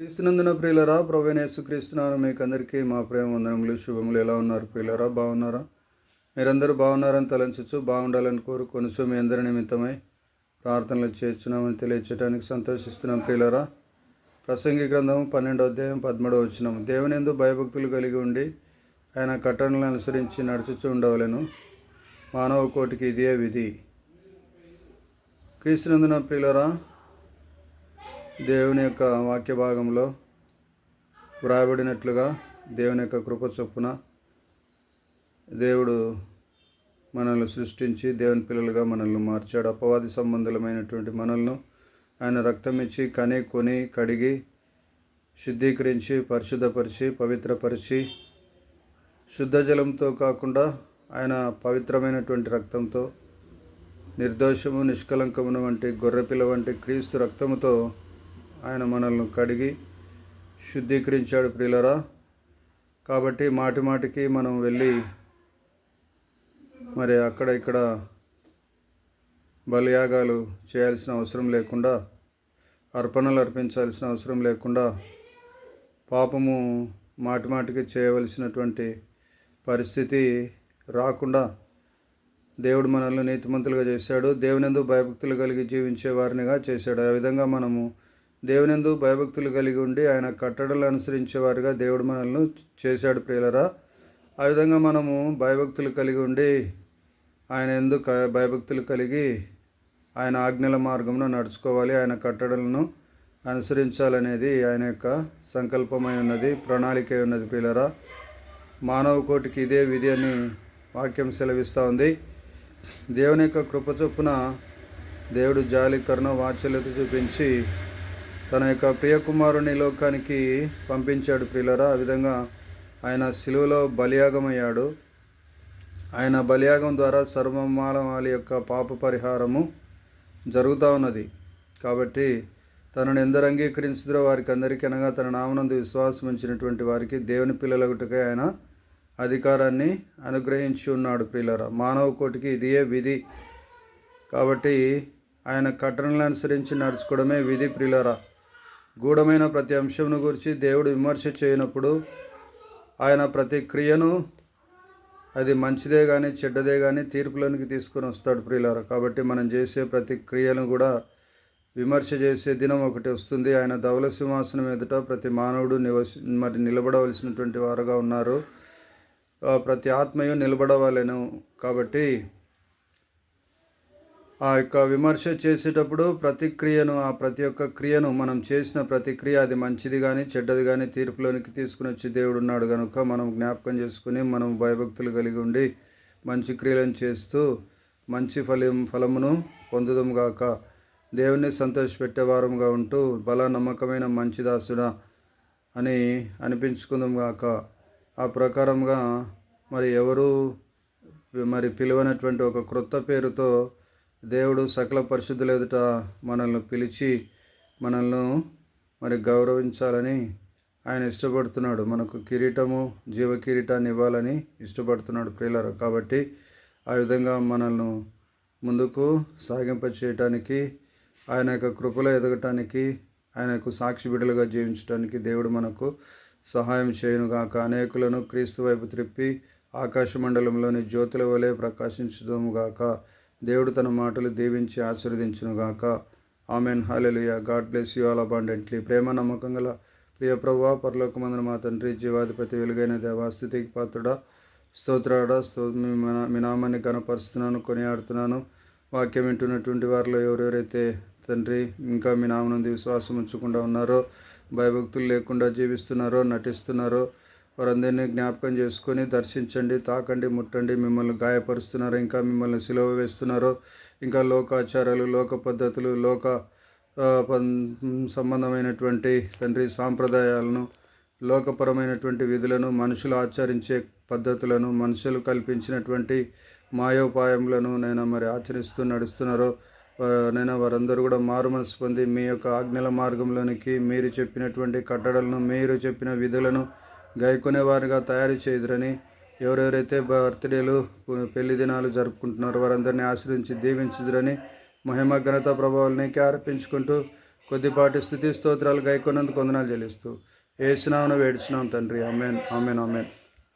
క్రీస్తునందున ప్రియులరా ప్రవేణేసు క్రీస్తునాను మీకు అందరికీ మా ప్రేమ వందనములు శుభములు. ఎలా ఉన్నారు ప్రియులరా? బాగున్నారా? మీరందరూ బాగున్నారని తలంచచ్చు బాగుండాలని కోరుకొనుచు మీ అందరి నిమిత్తమై ప్రార్థనలు చేస్తున్నామని తెలియచేయడానికి సంతోషిస్తున్నాం ప్రియులరా. ప్రసంగి గ్రంథం పన్నెండో అధ్యాయం పదమూడవ వచ్చినాం దేవుని ఎందు భయభక్తులు కలిగి ఉండి ఆయన కట్టడలను అనుసరించి నడుచుచూ ఉండవలను. మానవ కోటికి ఇదే విధి. క్రీస్తునందున ప్రియులరా దేవుని యొక్క వాక్య భాగంలో వ్రాయబడినట్లుగా దేవుని యొక్క కృప చొప్పున దేవుడు మనల్ని సృష్టించి దేవుని పిల్లలుగా మనల్ని మార్చాడు. అపవాది సంబంధులమైనటువంటి మనల్ని ఆయన రక్తం ఇచ్చి కని కొని కడిగి శుద్ధీకరించి పరిశుద్ధపరిచి పవిత్రపరిచి శుద్ధ జలంతో కాకుండా ఆయన పవిత్రమైనటువంటి రక్తంతో నిర్దోషము నిష్కలంకమును వంటి గొర్రెపిల్ల వంటి క్రీస్తు రక్తముతో ఆయన మనల్ని కడిగి శుద్ధీకరించాడు ప్రియులరా. కాబట్టి మాటి మాటికి మనం వెళ్ళి మరి అక్కడ ఇక్కడ బలియాగాలు చేయాల్సిన అవసరం లేకుండా అర్పణలు అర్పించాల్సిన అవసరం లేకుండా పాపము మాటి మాటికి చేయవలసినటువంటి పరిస్థితి రాకుండా దేవుడు మనల్ని నీతిమంతులుగా చేశాడు. దేవునందు భయభక్తులు కలిగి జీవించే వారినిగా చేశాడు. ఆ విధంగా మనము దేవునందు భయభక్తులు కలిగి ఉండి ఆయన కట్టడలు అనుసరించేవారుగా దేవుడు మనల్ని చేశాడు ప్రియులరా. ఆ విధంగా మనము భయభక్తులు కలిగి ఉండి ఆయన ఎందు భయభక్తులు కలిగి ఆయన ఆజ్ఞల మార్గంలో నడుచుకోవాలి ఆయన కట్టడలను అనుసరించాలనేది ఆయన యొక్క సంకల్పమై ఉన్నది ప్రణాళిక ఉన్నది ప్రియులరా. మానవ కోటికి ఇదే విధి అని వాక్యం సెలవిస్తూ ఉంది. దేవుని యొక్క కృప చొప్పున దేవుడు జాలి కరుణ వాత్సల్యత చూపించి తన యొక్క ప్రియకుమారుని లోకానికి పంపించాడు ప్రియులరా. ఆ విధంగా ఆయన సిలువలో బలియాగమయ్యాడు. ఆయన బలియాగం ద్వారా సర్వమాలవాళి యొక్క పాప పరిహారము జరుగుతూ ఉన్నది. కాబట్టి తనను ఎందరు అంగీకరించుదో వారికి అందరికీ అనగా తన నామనందు విశ్వాసం ఉంచినటువంటి వారికి దేవుని పిల్లలగుటకే ఆయన అధికారాన్ని అనుగ్రహించి ఉన్నాడు ప్రియులరా. మానవ కోటికి ఇదియే విధి. కాబట్టి ఆయన కట్టడలను అనుసరించి నడుచుకోవడమే విధి ప్రియులరా. గూఢమైన ప్రతి అంశమును గురించి దేవుడు విమర్శ చేయనప్పుడు ఆయన ప్రతి క్రియను అది మంచిదే కానీ చెడ్డదే కానీ తీర్పులోనికి తీసుకొని వస్తాడు ప్రియులారా. కాబట్టి మనం చేసే ప్రతి క్రియను కూడా విమర్శ చేసే దినం ఒకటి వస్తుంది. ఆయన ధవల సింహాసనం ఎదుట ప్రతి మానవుడు నివసి మరి నిలబడవలసినటువంటి వారుగా ఉన్నారు. ప్రతి ఆత్మయు నిలబడవలెను. కాబట్టి ఆ యొక్క విమర్శ చేసేటప్పుడు ప్రతిక్రియను ఆ ప్రతి ఒక్క క్రియను మనం చేసిన ప్రతిక్రియ అది మంచిది కానీ చెడ్డది కానీ తీర్పులోనికి తీసుకుని వచ్చి దేవుడు ఉన్నాడు కనుక మనం జ్ఞాపకం చేసుకుని మనం భయభక్తులు కలిగి ఉండి మంచి క్రియలను చేస్తూ మంచి ఫలం ఫలమును పొందుదాంగాక దేవుణ్ణి సంతోషపెట్టేవారంగా ఉంటూ బల నమ్మకమైన మంచి దాసుడా అని అనిపించుకుందాం గాక. ఆ ప్రకారంగా మరి ఎవరు మరి పిలువనటువంటి ఒక క్రొత్త పేరుతో దేవుడు సకల పరిశుద్ధుల ఎదుట మనల్ని పిలిచి మనల్ని మరి గౌరవించాలని ఆయన ఇష్టపడుతున్నాడు. మనకు కిరీటము జీవ కిరీటాన్ని ఇవ్వాలని ఇష్టపడుతున్నాడు ప్రియులరు. కాబట్టి ఆ విధంగా మనల్ని ముందుకు సాగింప చేయటానికి ఆయన యొక్క కృపలో ఎదగటానికి ఆయనకు సాక్షి బిడ్డలుగా జీవించడానికి దేవుడు మనకు సహాయం చేయనుగాక. అనేకులను క్రీస్తు వైపు త్రిప్పి ఆకాశ మండలంలోని జ్యోతుల వలె ప్రకాశించుదాముగాక. దేవుడు తన మాటలు దీవించి ఆశీర్వదించునుగాక. Amen. Hallelujah God bless you all abundantly. ప్రేమ నమ్మకం గల ప్రియ ప్రభా పరలోకమందున మా తండ్రి జీవాధిపతి వెలుగైన దేవాస్థితికి పాత్రుడా స్తోత్రాడా స్తో మీ మినామాన్ని మీ నామాన్ని కనపరుస్తున్నాను కొనియాడుతున్నాను. వాక్యం వింటున్నటువంటి వారిలో ఎవరెవరైతే తండ్రి ఇంకా మీ నామనందు విశ్వాసం ఉంచకుండా ఉన్నారో భయభక్తులు లేకుండా జీవిస్తున్నారో నటిస్తున్నారో వారందరినీ జ్ఞాపకం చేసుకొని దర్శించండి తాకండి ముట్టండి. మిమ్మల్ని గాయపరుస్తున్నారో ఇంకా మిమ్మల్ని సిలువ వేస్తున్నారో. ఇంకా లోకాచారాలు లోక పద్ధతులు లోక పం- సంబంధమైనటువంటి తండ్రి సాంప్రదాయాలను లోకపరమైనటువంటి విధులను మనుషులు ఆచరించే పద్ధతులను మనుషులు కల్పించినటువంటి మాయోపాయములను నేను మరి ఆచరిస్తూ నడుస్తున్నారో. నేను వారందరూ కూడా మారు మనసు పొంది మీ యొక్క ఆజ్ఞల మార్గంలోనికి మీరు చెప్పినటువంటి కట్టడలను మీరు చెప్పిన విధులను గైకొనే తయారు చేయుదురని ఎవరెవరైతే బర్త్డేలు పెళ్ళి దినాలు జరుపుకుంటున్నారో వారందరినీ ఆశ్రయించి దీవించుదురని మహిమ ఘనత ప్రభావాలనికి ఆరోపించుకుంటూ కొద్దిపాటి స్థుతి స్తోత్రాలు గైకొన్నందుకు వందనాలు చెల్లిస్తూ ఏసునామన వేడుచున్నాం తండ్రి. అమ్మేన్ అమ్మేన్ అమ్మేన్